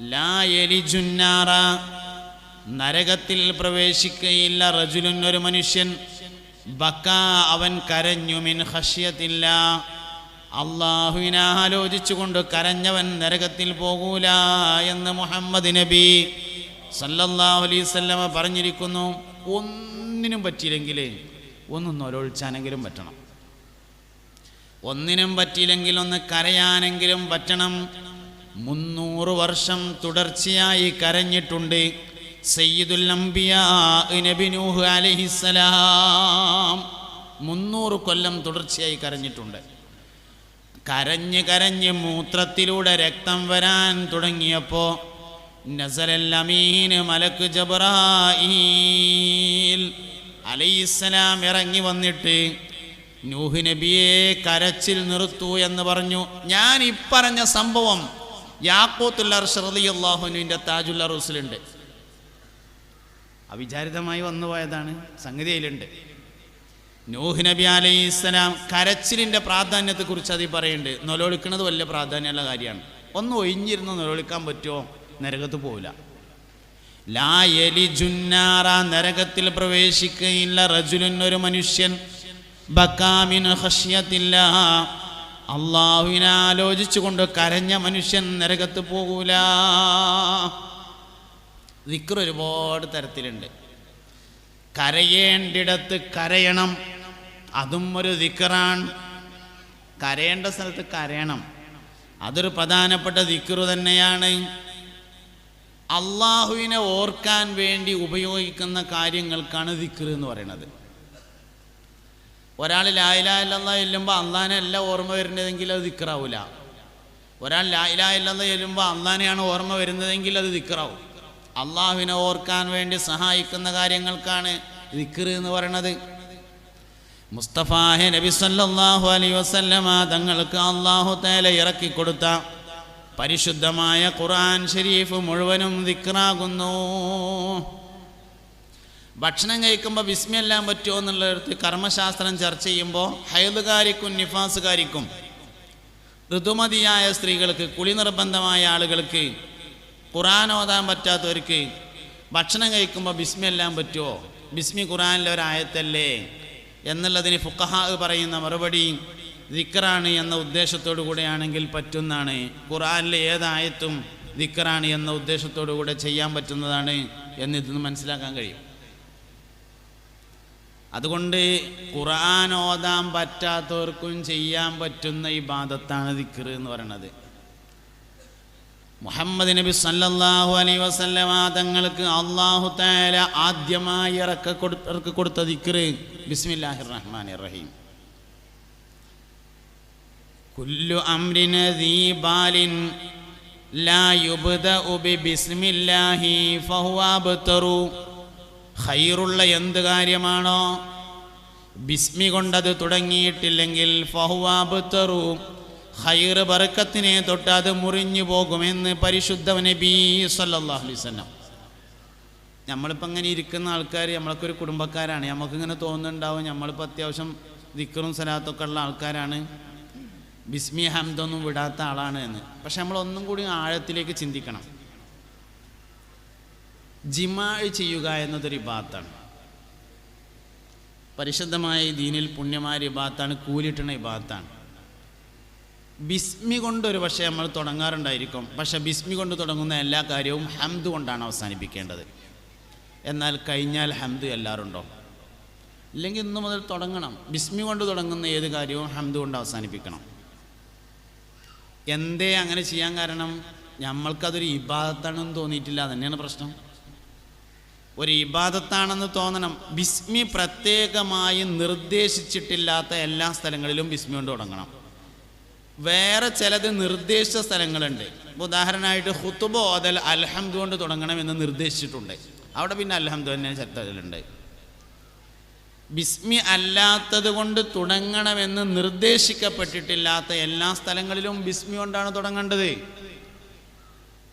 ലാ യലിജുന്നാറ നരകത്തിൽ പ്രവേശിക്കയില്ല റജുലുൻ ഒരു മനുഷ്യൻ. ബക്ക അവൻ കരഞ്ഞു മിൻ ഹഷ്യത്തില്ല അള്ളാഹുവിനെ ആലോചിച്ചുകൊണ്ട് കരഞ്ഞവൻ നരകത്തിൽ പോകൂല എന്ന് മുഹമ്മദ് നബി സല്ലല്ലാഹു അലൈഹി വസല്ലമ പറഞ്ഞിരിക്കുന്നു. ഒന്നിനും പറ്റിയില്ലെങ്കിൽ ഒന്നും നൊലൊഴിച്ചാനെങ്കിലും പറ്റണം. ഒന്നിനും പറ്റിയില്ലെങ്കിൽ ഒന്ന് കരയാനെങ്കിലും പറ്റണം. മുന്നൂറ് വർഷം തുടർച്ചയായി കരഞ്ഞിട്ടുണ്ട് സയ്യിദുൽ അംബിയാ മുന്നൂറ് കൊല്ലം തുടർച്ചയായി കരഞ്ഞിട്ടുണ്ട്. കരഞ്ഞ് കരഞ്ഞ് മൂത്രത്തിലൂടെ രക്തം വരാൻ തുടങ്ങിയപ്പോൾ നസലല്ലമീന് മലക്ക് അലൈഹിസ്സലാം ഇറങ്ങി വന്നിട്ട് നൂഹ് നബിയെ കരച്ചിൽ നിർത്തൂ എന്ന് പറഞ്ഞു. ഞാൻ ഇപ്പറഞ്ഞ സംഭവം യാക്കോത്തുല്ല ഷറലിയല്ലാഹുനുവിന്റെ താജുല്ല റൂസിലുണ്ട് അവിചാരിതമായി വന്നുപോയതാണ് സംഗതി അതിലുണ്ട്. നൂഹ് നബി അലൈഹി ഇസ്ലാം കരച്ചിലിന്റെ പ്രാധാന്യത്തെക്കുറിച്ച് അത് പറയുന്നുണ്ട്. നൊലോളിക്കുന്നത് വലിയ പ്രാധാന്യമുള്ള കാര്യമാണ്. ഒന്ന് ഒഴിഞ്ഞിരുന്ന് നൊലോളിക്കാൻ പറ്റുമോ? നരകത്ത് പോവില്ല. ലായലി ജുന്നാറ നരകത്തിൽ പ്രവേശിക്കുകയില്ല റജുലുൻ ഒരു മനുഷ്യൻ. ബക്കാമിൻ ഹഷ്യത്തില്ല അള്ളാഹുവിനെ ആലോചിച്ചുകൊണ്ട് കരഞ്ഞ മനുഷ്യൻ നരകത്ത് പോകൂല. ദിക്ർ ഒരുപാട് തരത്തിലുണ്ട്. കരയേണ്ടിടത്ത് കരയണം അതും ഒരു ദിക്കറാണ് കരയേണ്ട സ്ഥലത്ത് കരയണം അതൊരു പ്രധാനപ്പെട്ട ദിക്കറു തന്നെയാണ്. അള്ളാഹുവിനെ ഓർക്കാൻ വേണ്ടി ഉപയോഗിക്കുന്ന കാര്യങ്ങൾക്കാണ് ദിക്കർ എന്ന് പറയുന്നത്. ഒരാൾ ലായിലായില്ലെന്ന ചെല്ലുമ്പോൾ അന്നാനല്ല ഓർമ്മ വരുന്നതെങ്കിൽ അത് ദിക്കറാവൂല ഒരാൾ ലായിലായില്ലെന്ന ചെല്ലുമ്പോൾ അന്നാനെയാണ് ഓർമ്മ വരുന്നതെങ്കിൽ അത് ദിക്കറാവും അള്ളാഹുവിനെ ഓർക്കാൻ വേണ്ടി സഹായിക്കുന്ന കാര്യങ്ങൾക്കാണ് ദിക്കർ എന്ന് പറയണത്. മുസ്തഫാഹെ നബി സല്ലാഹു അലൈഹി വസല്ലമ തങ്ങൾക്ക് അള്ളാഹു തേല ഇറക്കി കൊടുത്ത പരിശുദ്ധമായ ഖുർആൻ ഷരീഫ് മുഴുവനും ദിക്റാകുന്നു. ഭക്ഷണം കഴിക്കുമ്പോൾ വിസ്മയെല്ലാം പറ്റുമോ എന്നുള്ളിടത്ത് കർമ്മശാസ്ത്രം ചർച്ച ചെയ്യുമ്പോൾ ഹൈദുകാരിക്കും നിഫാസുകാരിക്കും ഋതുമതിയായ സ്ത്രീകൾക്ക് കുളി നിർബന്ധമായ ആളുകൾക്ക് ഖുറാൻ ഓതാൻ പറ്റാത്തവർക്ക് ഭക്ഷണം കഴിക്കുമ്പോൾ ബിസ്മിയെല്ലാം പറ്റുമോ? ബിസ്മി ഖുറാനിലെ ഒരായത്തല്ലേ? എന്നുള്ളതിന് ഫുക്കഹാ പറയുന്ന മറുപടി ദിക്കറാണ് എന്ന ഉദ്ദേശത്തോടു കൂടെയാണെങ്കിൽ പറ്റുന്നതാണ്. ഖുറാനിലെ ഏതായത്തും ദിക്കറാണ് എന്ന ഉദ്ദേശത്തോടു കൂടെ ചെയ്യാൻ പറ്റുന്നതാണ് എന്നിതിന് മനസ്സിലാക്കാൻ കഴിയും. അതുകൊണ്ട് ഖുർആൻ ഓതാൻ പറ്റാത്തവർക്കും ചെയ്യാൻ പറ്റുന്ന ഈ ബാധത്താണ് ദിക്കർ എന്ന് പറയണത്. മുഹമ്മദ് നബി സല്ലല്ലാഹു അലൈ വസല്ലമ തങ്ങൾക്ക് അള്ളാഹു തആല ആദ്യമായി ഇറക്ക ഇറക്കി കൊടുത്ത ദിക്കർ ബിസ്മില്ലാഹിർ റഹ്മാൻ റഹീം കുല്ലു അംരിൻ ദീപാലിൻ ലാ യുബ്ദഉ ബിസ്മില്ലാഹി ഫഹുവ അബ്തറു. ഖൈറുള്ള എന്ത് കാര്യമാണോ? ബിസ്മി കൊണ്ടത് തുടങ്ങിയിട്ടില്ലെങ്കിൽ ഫഹുവാബുത്തറും ഹൈറ് ബർക്കത്തിനെ തൊട്ട് അത് മുറിഞ്ഞു പോകുമെന്ന് പരിശുദ്ധ നബി സല്ലല്ലാഹു അലൈഹി വസല്ലം. നമ്മളിപ്പോൾ ഇങ്ങനെ ഇരിക്കുന്ന ആൾക്കാർ നമ്മളൊക്കെ ഒരു കുടുംബക്കാരാണ്. നമുക്കിങ്ങനെ തോന്നുന്നുണ്ടാവും നമ്മളിപ്പോൾ അത്യാവശ്യം ദിക്കറും സലാത്തൊക്കെ ഉള്ള ആൾക്കാരാണ്. ബിസ്മി ഹംദൊന്നും വിടാത്ത ആളാണ് എന്ന്. പക്ഷെ നമ്മളൊന്നും കൂടി ആഴത്തിലേക്ക് ചിന്തിക്കണം. ജിമാ ചെയ്യുക എന്നതൊരു ഇബാത്താണ് പരിശുദ്ധമായ ദീനിൽ പുണ്യമായ ഇബാത്താണ് കൂലിട്ടണ ഇബാത്താണ് ബിസ്മി കൊണ്ട് ഒരു പക്ഷേ നമ്മൾ തുടങ്ങാറുണ്ടായിരിക്കും. പക്ഷെ ബിസ്മി കൊണ്ട് തുടങ്ങുന്ന എല്ലാ കാര്യവും ഹംദ് കൊണ്ടാണ് അവസാനിപ്പിക്കേണ്ടത്. എന്നാൽ കഴിഞ്ഞാൽ ഹംദ് എല്ലാവരുണ്ടോ? ഇല്ലെങ്കിൽ ഇന്നു മുതൽ തുടങ്ങണം. ബിസ്മി കൊണ്ട് തുടങ്ങുന്ന ഏത് കാര്യവും ഹംദ് കൊണ്ട് അവസാനിപ്പിക്കണം. എന്തേ അങ്ങനെ ചെയ്യാൻ കാരണം? നമ്മൾക്കതൊരു ഇബാദത്താണെന്ന് തോന്നിയിട്ടില്ല. തന്നെയാണ് പ്രശ്നം. ഒരു ഇബാദത്താണെന്ന് തോന്നണം. ബിസ്മി പ്രത്യേകമായി നിർദ്ദേശിച്ചിട്ടില്ലാത്ത എല്ലാ സ്ഥലങ്ങളിലും ബിസ്മി കൊണ്ട് തുടങ്ങണം. വേറെ ചിലത് നിർദ്ദേശ സ്ഥലങ്ങളുണ്ട്. ഉദാഹരണമായിട്ട് ഹുത്തുബോ ഓതൽ അൽഹംദ് കൊണ്ട് തുടങ്ങണം എന്ന് നിർദ്ദേശിച്ചിട്ടുണ്ട്. അവിടെ പിന്നെ അൽഹംദ് തന്നെ ചർച്ചകളുണ്ട് ബിസ്മി അല്ലാത്തത് കൊണ്ട് തുടങ്ങണമെന്ന് നിർദ്ദേശിക്കപ്പെട്ടിട്ടില്ലാത്ത എല്ലാ സ്ഥലങ്ങളിലും ബിസ്മി കൊണ്ടാണ് തുടങ്ങേണ്ടത്.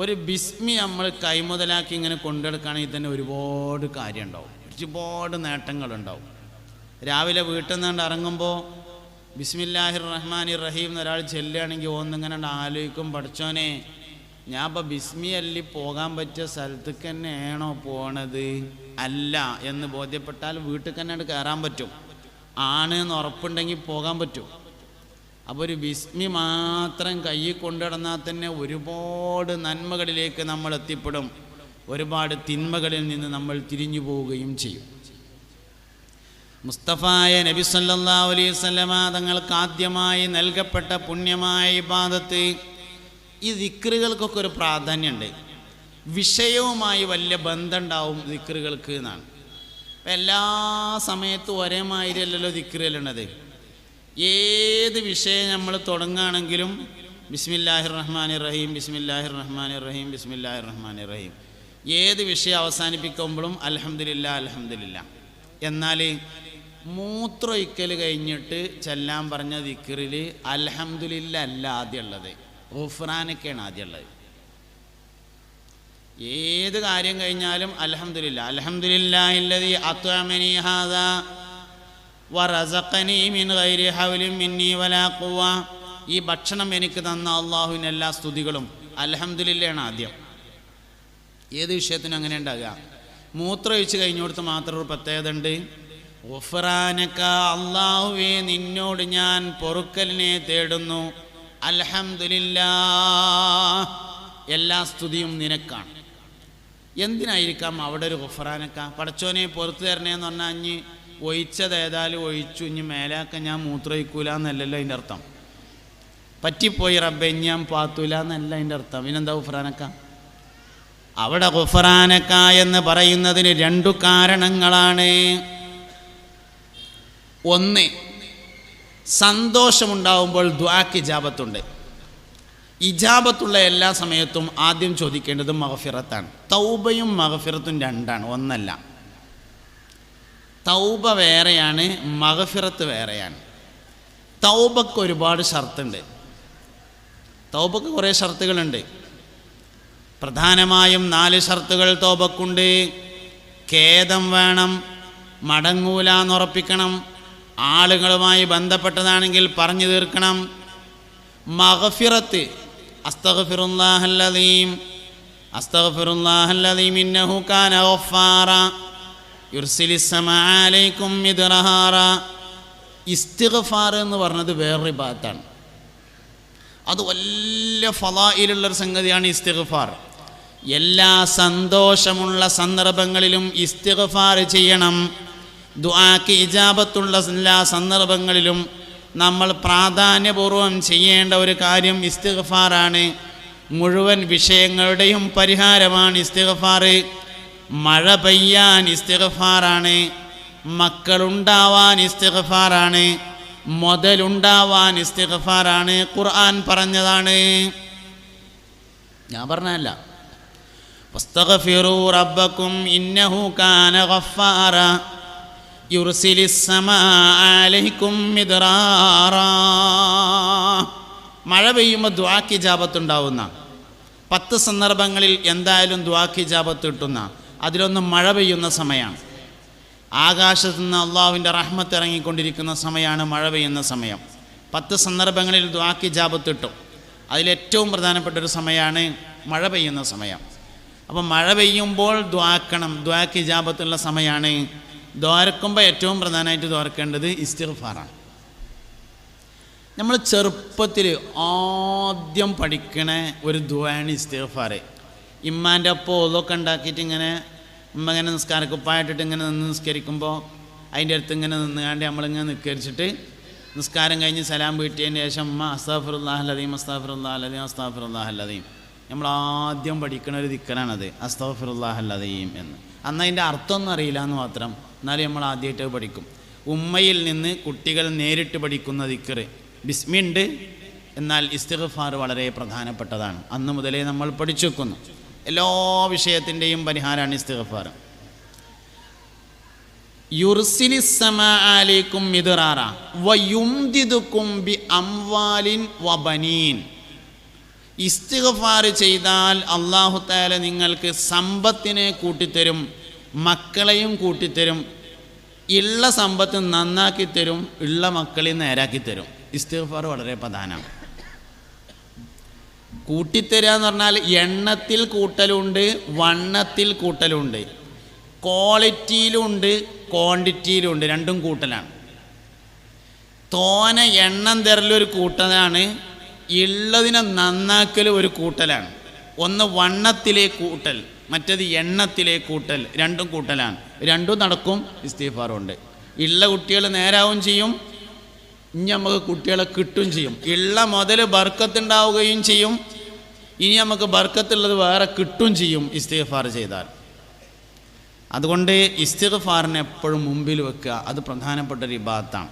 ഒരു ബിസ്മി നമ്മൾ കൈമുതലാക്കി ഇങ്ങനെ കൊണ്ടെടുക്കുകയാണെങ്കിൽ തന്നെ ഒരുപാട് കാര്യം ഉണ്ടാവും ഒരുപാട് നേട്ടങ്ങളുണ്ടാവും. രാവിലെ വീട്ടിൽ നിന്നുകൊണ്ട് ഇറങ്ങുമ്പോൾ ബിസ്മില്ലാഹിർ റഹ്മാൻ റഹീം എന്നൊരാൾ ചെല്ലുകയാണെങ്കിൽ ഒന്നിങ്ങനെ ആലോചിക്കും പഠിച്ചോനെ ഞാൻ ഇപ്പം ബിസ്മി അല്ലി പോകാൻ പറ്റിയ സ്ഥലത്തേക്ക് തന്നെയാണോ പോണത്? അല്ല എന്ന് ബോധ്യപ്പെട്ടാൽ വീട്ടിൽ തന്നെ കയറാൻ പറ്റും. ആണ് എന്ന് ഉറപ്പുണ്ടെങ്കിൽ പോകാൻ പറ്റും. അപ്പോൾ ഒരു വിസ്മി മാത്രം കയ്യിൽ കൊണ്ടിടന്നാൽ തന്നെ ഒരുപാട് നന്മകളിലേക്ക് നമ്മൾ എത്തിപ്പെടും. ഒരുപാട് തിന്മകളിൽ നിന്ന് നമ്മൾ തിരിഞ്ഞു പോവുകയും ചെയ്യും. മുസ്തഫായ നബി സല്ലല്ലാഹു അലൈഹി തങ്ങൾക്ക് ആദ്യമായി നൽകപ്പെട്ട പുണ്യമായ ഇബാദത്ത് ഈ ദിക്റുകൾക്കൊക്കെ ഒരു പ്രാധാന്യമുണ്ട്. വിഷയവുമായി വലിയ ബന്ധമുണ്ടാവും ദിക്റുകൾക്ക് എന്നാണ്. എല്ലാ സമയത്തും ഒരേ മാതിരിയല്ലല്ലോ ദിക്റുകളുള്ളത് ഏത് വിഷയം നമ്മൾ തുടങ്ങുകയാണെങ്കിലും ബിസ്മില്ലാഹിർ റഹ്മാൻ റഹീം ബിസ്മില്ലാഹിർ റഹ്മാൻ റഹീം ബിസ്മില്ലാഹിർ റഹ്മാൻ റഹീം ഏത് വിഷയം അവസാനിപ്പിക്കുമ്പോഴും അലഹമില്ല അലഹമില്ല എന്നാൽ മൂത്രൊയ്ക്കൽ കഴിഞ്ഞിട്ട് ചെല്ലാൻ പറഞ്ഞ ദിക്കറിൽ അലഹമില്ല അല്ല ആദ്യമുള്ളത് ആദ്യം ഉള്ളത്. ഏത് കാര്യം കഴിഞ്ഞാലും അൽഹംദുലില്ല. ഇല്ലതി അത്അമനി ഹാദാ ഈ ഭക്ഷണം എനിക്ക് തന്ന അള്ളാഹുവിന് എല്ലാ സ്തുതികളും അൽഹംദുലില്ലയാണ് ആദ്യം. ഏത് വിഷയത്തിനും അങ്ങനെ ഉണ്ടാകുക. മൂത്രമൊഴിച്ച് കഴിഞ്ഞോടത്ത് മാത്രം ഒരു പ്രത്യേകത ഉണ്ട്. ഒഫറാനക്ക അള്ളാഹുവേ നിന്നോട് ഞാൻ പൊറുക്കലിനെ തേടുന്നു. അൽഹംദുലില്ലാ എല്ലാ സ്തുതിയും നിനക്കാണ്. എന്തിനായിരിക്കാം അവിടെ ഒരു ഗുഫറാനക്ക പടച്ചോനെ പൊറുത്തു തരണേന്ന് പറഞ്ഞാൽ ഒഴിച്ചത് ഏതായാലും ഒഴിച്ചു ഇനി മേലാക്ക ഞാൻ മൂത്രമൊഴിക്കൂല എന്നല്ലല്ലോ അതിന്റെ അർത്ഥം. പറ്റിപ്പോയി റബ്ബെ ഞാൻ പാത്തൂല എന്നല്ല അതിന്റെ അർത്ഥം. പിന്നെന്താ ഗുഫ്രാനക്ക? അവിടെ ഗുഫ്രാനക്ക എന്ന് പറയുന്നതിന് രണ്ടു കാരണങ്ങളാണ്. ഒന്ന് സന്തോഷമുണ്ടാവുമ്പോൾ ദ്വാക്ക് ഇജാബത്തുണ്ട്. ഇജാബത്തുള്ള എല്ലാ സമയത്തും ആദ്യം ചോദിക്കേണ്ടത് മഹഫിറത്താണ് തൗബയും മഹഫിറത്തും രണ്ടാണ് ഒന്നല്ല. തൗബ വേറെയാണ് മഹഫിറത്ത് വേറെയാണ്. തൗബക്ക് ഒരുപാട് ഷർത്തുണ്ട്. തൗബക്ക് കുറേ ഷർത്തുകളുണ്ട്. പ്രധാനമായും നാല് ഷർത്തുകൾ തൗബക്കുണ്ട്. ഖേദം വേണം മടങ്ങൂല ഉറപ്പിക്കണം ആളുകളുമായി ബന്ധപ്പെട്ടതാണെങ്കിൽ പറഞ്ഞു തീർക്കണം. മഹഫിറത്ത് അസ്തഗ്ഫിറുല്ലാഹല്ലദീം അസ്തഗ്ഫിറുല്ലാഹല്ലദീം ഇന്നഹു കാന ഗഫാറ. യുർസിലിസ് സമാ അലൈക്കും മിദ്റഹാറ ഇസ്തിഗ്ഫാർ എന്ന് പറഞ്ഞത് വേറൊരു ഭാഗത്താണ്. അത് വലിയ ഫലായിലുള്ളൊരു സംഗതിയാണ് ഇസ്തിഗഫാർ. എല്ലാ സന്തോഷമുള്ള സന്ദർഭങ്ങളിലും ഇസ്തിഗഫാർ ചെയ്യണം. ദുആക്ക് ഇജാബത്തുള്ള എല്ലാ സന്ദർഭങ്ങളിലും നമ്മൾ പ്രാധാന്യപൂർവം ചെയ്യേണ്ട ഒരു കാര്യം ഇസ്തിഗഫാറാണ്. മുഴുവൻ വിഷയങ്ങളുടെയും പരിഹാരമാണ് ഇസ്തിഗ്ഫാർ. മഴ പെയ്യാൻ ഇസ്തിഗ്ഫാറാണ് മക്കളുണ്ടാവാൻ ഇസ്തിഗ്ഫാറാണ് മുതലുണ്ടാവാൻ ഇസ്തിഗ്ഫാറാണ് ഖുർആൻ പറഞ്ഞതാണ് ഞാൻ പറഞ്ഞല്ല واستغفروا ربكم إنه كان غفارا يرسل السماء عليكم مدرارا മഴ പെയ്യുമ്പോൾ ദ്വാക്ക് ജാപത്തുണ്ടാവുന്ന പത്ത് സന്ദർഭങ്ങളിൽ എന്തായാലും ദ്വാക്ക് ജാപത്ത് കിട്ടുന്ന അതിലൊന്ന് മഴ പെയ്യുന്ന സമയമാണ്. ആകാശത്തു നിന്ന് അള്ളാഹുവിന്റെ റഹ്മത്ത് ഇറങ്ങിക്കൊണ്ടിരിക്കുന്ന സമയമാണ് മഴ പെയ്യുന്ന സമയം. പത്ത് സന്ദർഭങ്ങളിൽ ദ്വാക്കി ജാപത്തിട്ടു അതിലേറ്റവും പ്രധാനപ്പെട്ട ഒരു സമയമാണ് മഴ പെയ്യുന്ന സമയം. അപ്പം മഴ പെയ്യുമ്പോൾ ദ്വാക്കണം ദ്വാക്കി ജാപത്തുള്ള സമയമാണ്. ദ്വാരക്കുമ്പോൾ ഏറ്റവും പ്രധാനമായിട്ട് ദ്വാരക്കേണ്ടത് ഇസ്തിഗ്ഫാറാണ്. നമ്മൾ ചെറുപ്പത്തിൽ ആദ്യം പഠിക്കണ ഒരു ദ്വാണ് ഇസ്തിഗ്ഫാർ ഇമ്മാന്റെ ഒപ്പം ഇതൊക്കെ ഉണ്ടാക്കിയിട്ട് ഇങ്ങനെ ഉമ്മ ഇങ്ങനെ നിസ്കാരക്കുപ്പായിട്ടിട്ട് ഇങ്ങനെ നിന്ന് നിസ്കരിക്കുമ്പോൾ അതിന്റെ അടുത്ത് ഇങ്ങനെ നിന്നുകാണ്ട് നമ്മളിങ്ങനെ നിസ്കരിച്ചിട്ട് നിസ്കാരം കഴിഞ്ഞ് സലാം വീട്ടിയതിന് ശേഷം ഉമ്മ അസ്താഫിറുല്ലാഹല്ലതീം അസ്താഫിറുല്ലാഹല്ലതീം അസ്താഫിറുല്ലാഹല്ലതീം നമ്മൾ ആദ്യം പഠിക്കണ ഒരു ദിക്കറാണത് അസ്താഫിറുല്ലാഹല്ലതീം എന്ന്. അന്ന് അതിന്റെ അർത്ഥമൊന്നും അറിയില്ല എന്ന് മാത്രം. എന്നാലും നമ്മൾ ആദ്യമായിട്ട് പഠിക്കും. ഉമ്മയിൽ നിന്ന് കുട്ടികൾ നേരിട്ട് പഠിക്കുന്ന ദിക്കറ് ബിസ്മിണ്ട് എന്നാൽ ഇസ്തിഗ്ഫാർ വളരെ പ്രധാനപ്പെട്ടതാണ്. അന്ന് മുതലേ നമ്മൾ പഠിച്ചു വെക്കുന്നു. എല്ലാ വിഷയത്തിന്റെയും പരിഹാരമാണ് ഇസ്തിഗ്ഫാർ യുർസിലിസമാലേക്കും ഇസ്തിഗ്ഫാർ ചെയ്താൽ അള്ളാഹു താല നിങ്ങൾക്ക് സമ്പത്തിനെ കൂട്ടിത്തരും മക്കളെയും കൂട്ടിത്തരും ഉള്ള സമ്പത്ത് നന്നാക്കി തരും ഉള്ള മക്കളെ നേരാക്കി തരും ഇസ്തിഗ്ഫാർ വളരെ പ്രധാനമാണ് കൂട്ടിത്തരിക എന്ന് പറഞ്ഞാൽ എണ്ണത്തിൽ കൂട്ടലുണ്ട് വണ്ണത്തിൽ കൂട്ടലുണ്ട്. ക്വാളിറ്റിയിലുണ്ട് ക്വാണ്ടിറ്റിയിലുണ്ട്. രണ്ടും കൂട്ടലാണ്. തോന എണ്ണം തരലൊരു കൂട്ടലാണ് ഉള്ളതിനെ നന്നാക്കൽ ഒരു കൂട്ടലാണ്. ഒന്ന് വണ്ണത്തിലെ കൂട്ടൽ മറ്റേത് എണ്ണത്തിലെ കൂട്ടൽ രണ്ടും കൂട്ടലാണ്. രണ്ടും നടക്കും ഇസ്തീഫാറുണ്ട്. ഉള്ള കുട്ടികൾ നേരാവും ചെയ്യും ഇനി നമുക്ക് കുട്ടികളെ കിട്ടും ചെയ്യും. ഉള്ള മുതൽ ബർക്കത്തുണ്ടാവുകയും ചെയ്യും ഇനി നമുക്ക് ബർക്കത്തുള്ളത് വേറെ കിട്ടും ചെയ്യും ഇസ്തിഗ്ഫാർ ചെയ്താൽ. അതുകൊണ്ട് ഇസ്തിഗ്ഫാറിനെ എപ്പോഴും മുമ്പിൽ വെക്കുക. അത് പ്രധാനപ്പെട്ട ഒരു ഇബാത്താണ്